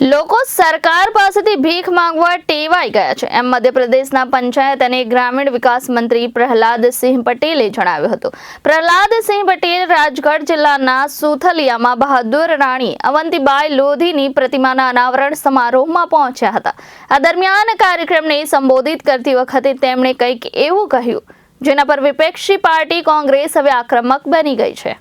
લોકો સરકાર પાસેથી ભીખ માંગવા ટેવાઈ ગયા છે. એમ મધ્યપ્રદેશના પંચાયત અને ગ્રામીણ વિકાસ મંત્રી પ્રહલાદસિંહ પટેલે જણાવ્યું હતું. પ્રહલાદસિંહ પટેલ રાજગઢ જિલ્લાના સુથલિયામાં બહાદુર રાણી અવંતીબાઈ લોધીની પ્રતિમાના અનાવરણ સમારોહમાં પહોંચ્યા હતા. આ દરમિયાન કાર્યક્રમને સંબોધિત કરતી વખતે તેમણે કંઈક એવું કહ્યું, જેના પર વિપક્ષી પાર્ટી કોંગ્રેસ હવે આક્રમક બની ગઈ છે.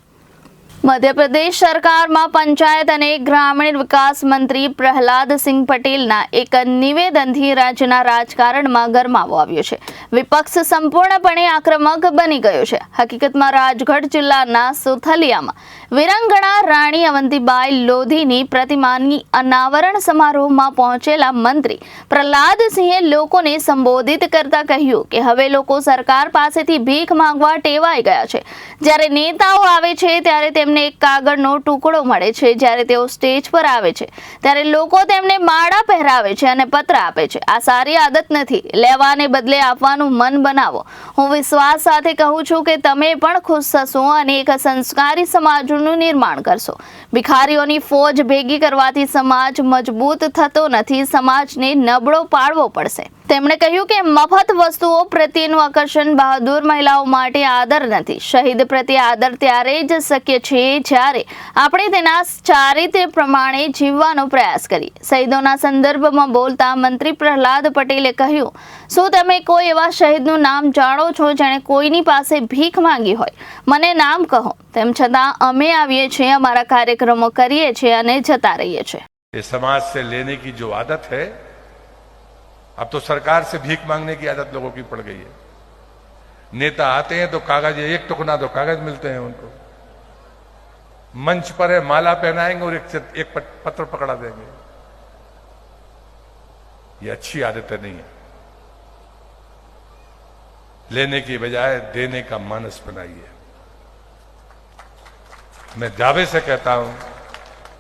મધ્યપ્રદેશ સરકારમાં પંચાયત અને ગ્રામીણ વિકાસ મંત્રી પ્રહલાદસિંહ પટેલના એક નિવેદનથી રાજ્યના રાજકારણમાં ગરમાવો આવ્યો છે. વિપક્ષ સંપૂર્ણપણે આક્રમક બની ગયો છે. હકીકતમાં રાજગઢ જિલ્લાના સુથલિયામાં વિરંગણા રાણી અવંતીબાઈ લોધીની પ્રતિમાની અનાવરણ સમારોહમાં પહોંચેલા મંત્રી પ્રહલાદસિંહે લોકોને સંબોધિત કરતા કહ્યું કે હવે લોકો સરકાર પાસેથી ભીખ માંગવા ટેવાઈ ગયા છે. જ્યારે નેતાઓ આવે છે ત્યારે તેમને એક કાગળનો ટુકડો મળે છે જ્યારે તેઓ સ્ટેજ પર આવે છે. ત્યારે લોકો તેમને માળા પહેરાવે છે અને પત્ર આપે છે. આ સારી આદત નથી. લેવાને બદલે આપવાનું મન બનાવો. હું વિશ્વાસ સાથે કહું છું કે તમે પણ ખુશ થશો અને એક સંસ્કારી સમાજનું નિર્માણ કરશો. ભિખારીઓની ફોજ ભેગી કરવાથી સમાજ મજબૂત થતો નથી. સમાજને નબળો પાડવો પડશે. તેમણે કહ્યું કે મફત વસ્તુઓ પ્રત્યેનું આકર્ષણ બહાદુર મહિલાઓ માટે આદર નથી. શહીદ પ્રત્યે આદર ત્યારે જ શક્ય છે જ્યારે આપણે તેના ચારિત્ર પ્રમાણે જીવવાનો પ્રયાસ કરીએ. શહીદોના સંદર્ભમાં બોલતા મંત્રી પ્રહલાદ પટેલે કહ્યું, શું તમે કોઈ એવા શહીદનું નામ જાણો છો જેણે કોઈની પાસે ભીખ માંગી હોય? મને નામ કહો. તેમ છતાં અમે આવીએ છીએ, અમારા કાર્યક્રમો કરીએ છીએ અને જતા રહીએ છીએ. સમાજ સે લેને કી જો આદત હૈ अब तो सरकार से भीख मांगने की आदत लोगों की पड़ गई है। नेता आते हैं तो कागज़ एक टुकना तो कागज़ मिलते हैं उनको। मंच पर है माला पहनाएँगे और एक, एक पत्र पकड़ा देंगे। ये अच्छी आदतें नहीं है। लेने की बजाय देने का मानस बनाइए। मैं दावे से कहता हूँ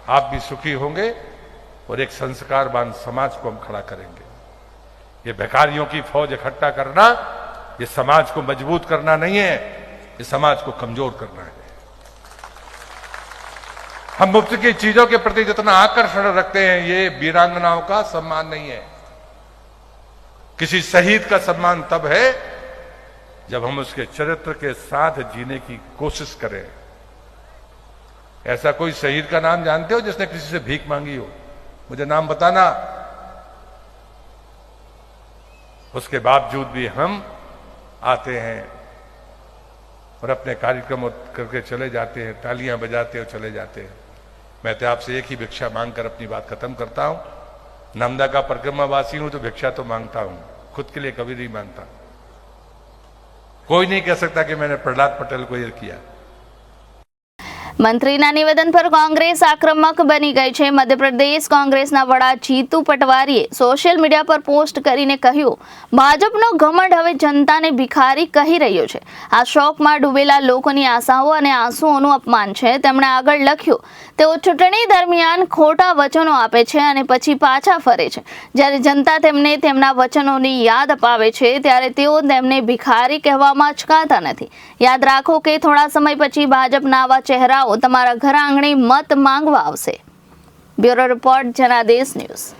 आप भी सुखी होंगे और एक संस्कारवान समाज को हम खड़ा करेंगे। ये भिखारियों की फौज इकट्ठा करना, ये समाज को मज़बूत करना नहीं है, ये समाज को कमज़ोर करना है। हम मुफ़्त की चीज़ों के प्रति जितना आकर्षण रखते हैं, ये वीरांगनाओं का सम्मान नहीं है। किसी शहीद का सम्मान तब है, जब हम उसके चरित्र के साथ जीने की कोशिश करें। ऐसा कोई शहीद का नाम जानते हो जिसने किसी से भीख मांगी हो? मुझे नाम बताना। उसके बावजूद भी हम आते हैं और अपने कार्यक्रम करके चले जाते हैं, तालियाँ बजाते और चले जाते हैं। मैं तो आपसे एक ही भिक्षा मांगकर अपनी बात खत्म करता हूँ। नमदा का परिक्रमावासी हूँ तो भिक्षा तो माँगता हूँ। खुद के लिए कभी नहीं माँगता। कोई नहीं कह सकता कि मैंने प्रहलाद पटेल को यह किया। મંત્રીના નિવેદન પર કોંગ્રેસ આક્રમક બની ગઈ છે. મધ્યપ્રદેશ કોંગ્રેસના વડા જીતુ પટવારીએ સોશિયલ મીડિયા પર પોસ્ટ કરીને કહ્યું, ભાજપનો ઘમંડ હવે જનતાને ભિખારી કહી રહ્યો છે. આ શોકમાં ડૂબેલા લોકોની આશાઓ અને આંસુઓનું અપમાન છે. તેમણે આગળ લખ્યું, તેઓ ચૂંટણી દરમિયાન ખોટા વચનો આપે છે અને પછી પાછા ફરે છે. જ્યારે જનતા તેમને તેમના વચનોની યાદ અપાવે છે, ત્યારે તેઓ તેમને ભિખારી કહેવામાં અચકાતા નથી. યાદ રાખો કે થોડા સમય પછી ભાજપના આવા ચહેરાઓ તમારા ઘર આંગણે મત માંગવા આવશે. Bureau report Janadesh news.